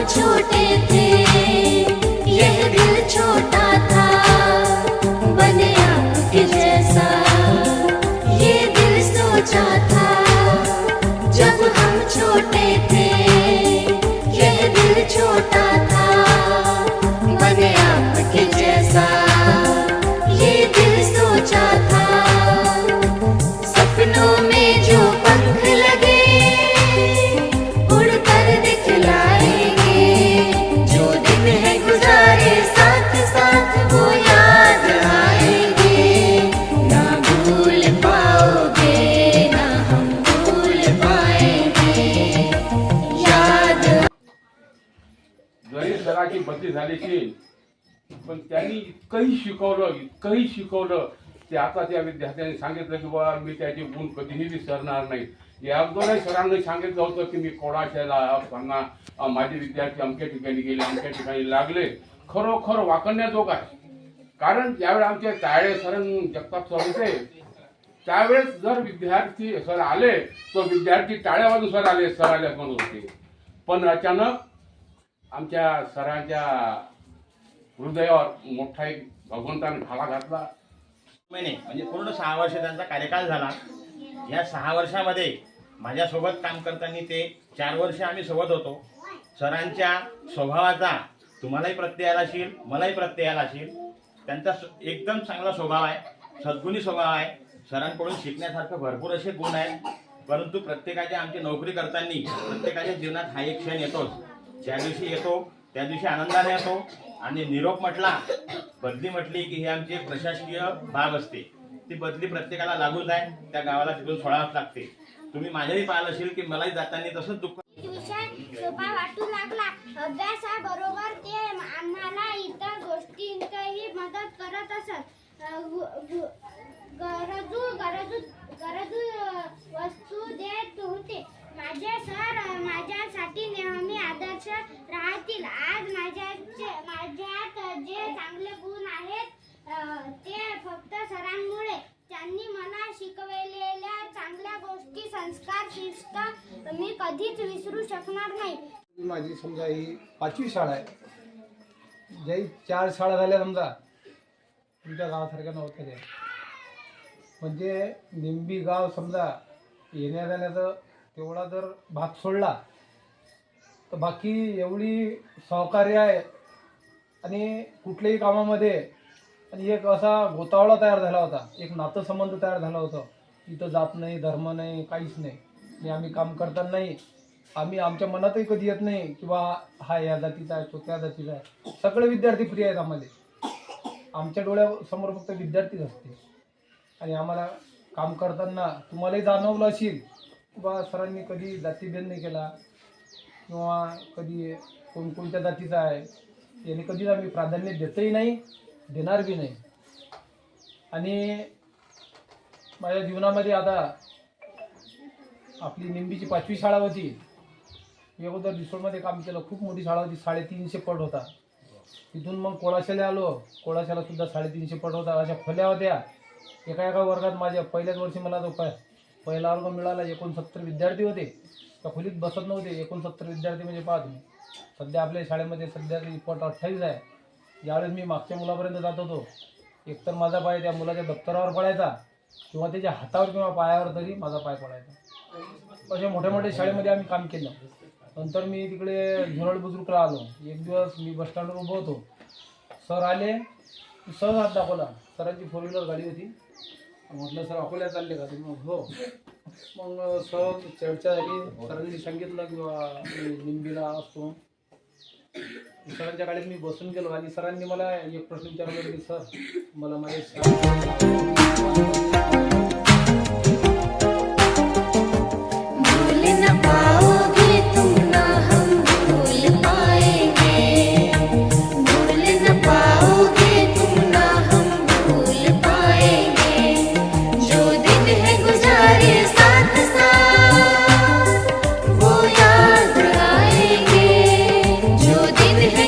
छोटे थे। यह दिल छोटा था, बने आपके जैसा। दिल जब हम छोटे थे। यह दिल छोटा था, बने आपके जैसा। ये दिल सोचा था। जरी बदली झाली पण त्यांनी इतकंही शिकवलं इतकंही शिकवलं ते आता त्या विद्यार्थ्यांनी सांगितलं की बाबा मी त्याचे गुण कधीही विसरणार नाही. या दोनही सरांनी सांगितलं होतं की मी कोणाच्याला सांगा माझे विद्यार्थी अमक्या ठिकाणी गेले अमक्या ठिकाणी लागले. खरोखर वाकण्याजोग आहे कारण ज्यावेळेस आमचे ताळे सर जगताप सर होते त्यावेळेस जर विद्यार्थी सर आले तर विद्यार्थी टाळ्या वाजून सर आले सर आले म्हणून होते. पण अचानक आमच्या सरांच्या हृदयावर मोठा एक भगवंताने भाला घातला. महिने म्हणजे पूर्ण सहा वर्ष त्यांचा कार्यकाळ झाला. या सहा वर्षामध्ये माझ्यासोबत काम करताना ते चार वर्ष आम्ही सोबत होतो. सरांच्या स्वभावाचा तुम्हालाही प्रत्यय आला असेल मलाही प्रत्यय आला असेल. त्यांचा स- एकदम चांगला स्वभाव आहे सद्गुणी स्वभाव आहे. सरांकडून शिकण्यासारखं भरपूर असे गुण आहेत. परंतु प्रत्येकाच्या आमची नोकरी करताना प्रत्येकाच्या जीवनात हा एक क्षण येतोच. ज्या दिवशी येतो त्या दिवशी आनंदाने येतो. आणि निरोप म्हटला बदली म्हटली की हे आमची प्रशासकीय भाग असते. ती बदली प्रत्येकाला लागूच आहे त्या गावाला तिथून सोडावंच लागते. तुम्ही माझ्याही पाहिलं असेल की मलाही जाताना तसंच दुःख सोपा वाटू लागला. अभ्यासाबरोबर ते आम्हाला इतर गोष्टींतही मदत करत असत. गरजू गरजू गरजू वस्तू देत होते. राहतील आज माझ्याचे माझ्यात जे चांगले गुण आहेत ते फक्त सरांमुळे. त्यांनी मला शिकवलेल्या चांगल्या गोष्टी संस्कार शिस्त मी कधीच विसरू शकणार नाही. माझी समजा ही पाचवी शाळा आहे. ज्याही चार शाळा झाल्या समजा तुमच्या गावासारख्या नव्हत्या त्या. म्हणजे निंबी गाव समजा येण्या जाण्याचं तेवढा जर भाग सोडला तर बाकी एवढी सहकार्य आहे. आणि कुठल्याही कामामध्ये आणि एक असा गोतावळा तयार झाला होता. एक नातंसंबंध तयार झाला होता. इथं जात नाही धर्म नाही काहीच नाही. आणि आम्ही काम करताना नाही. आम्ही आमच्या मनातही कधी येत नाही की बा हा या जातीचा आहे तो त्या जातीचा आहे. सगळे विद्यार्थी फ्री आहेत आम्हाला. आमच्या डोळ्यासमोर फक्त विद्यार्थीच असते. आणि आम्हाला काम करताना तुम्हालाही जाणवलं असेल की बा सरांनी कधी जातीभेद नाही केला. किंवा कधी कोणकोणत्या जातीचा आहे याने कधीच आम्ही प्राधान्य देतही नाही देणार बी नाही. आणि माझ्या जीवनामध्ये आता आपली निंबीची पाचवी शाळा होती. मी अगोदर रिसोडमध्ये काम केलं खूप मोठी शाळा होती साडेतीनशे पट होता. तिथून मग कोळाशाला आलो. कोळाशाला सुद्धा साडेतीनशे पट होता. अशा खोल्या होत्या. एका एका वर्गात माझ्या पहिल्याच वर्षी मला तो प पहिला वर्ग मिळाला. एकोणसत्तर विद्यार्थी होते. त्या खोलीत बसत नव्हते. एकोणसत्तर विद्यार्थी म्हणजे पहा तुम्ही. सध्या आपल्या शाळेमध्ये सध्या तरी पट अठ्ठावीस आहे. यावेळेस मी मागच्या मुलापर्यंत जात होतो. एकतर माझा पाय त्या मुलाच्या दप्तरावर पडायचा किंवा त्याच्या हातावर किंवा पायावर तरी माझा पाय पडायचा. असे मोठ्या मोठ्या शाळेमध्ये आम्ही काम केलं. नंतर मी तिकडे झुरळ बुजुर्गला आलो. एक दिवस मी बस स्टँडवर उभं होतो. सर आले. सर सहज हात दाखवला. सरांची फोर व्हीलर गाडी होती. म्हटलं सर अकोल्यात चालले का? तुम्ही हो. मग सहज चर्चा झाली. सरांनी सांगितलं की बा मी निंबीला असतो. सरांच्या गाडीत मी बसून गेलो आणि सरांनी मला एक प्रश्न विचारला की सर मला माझे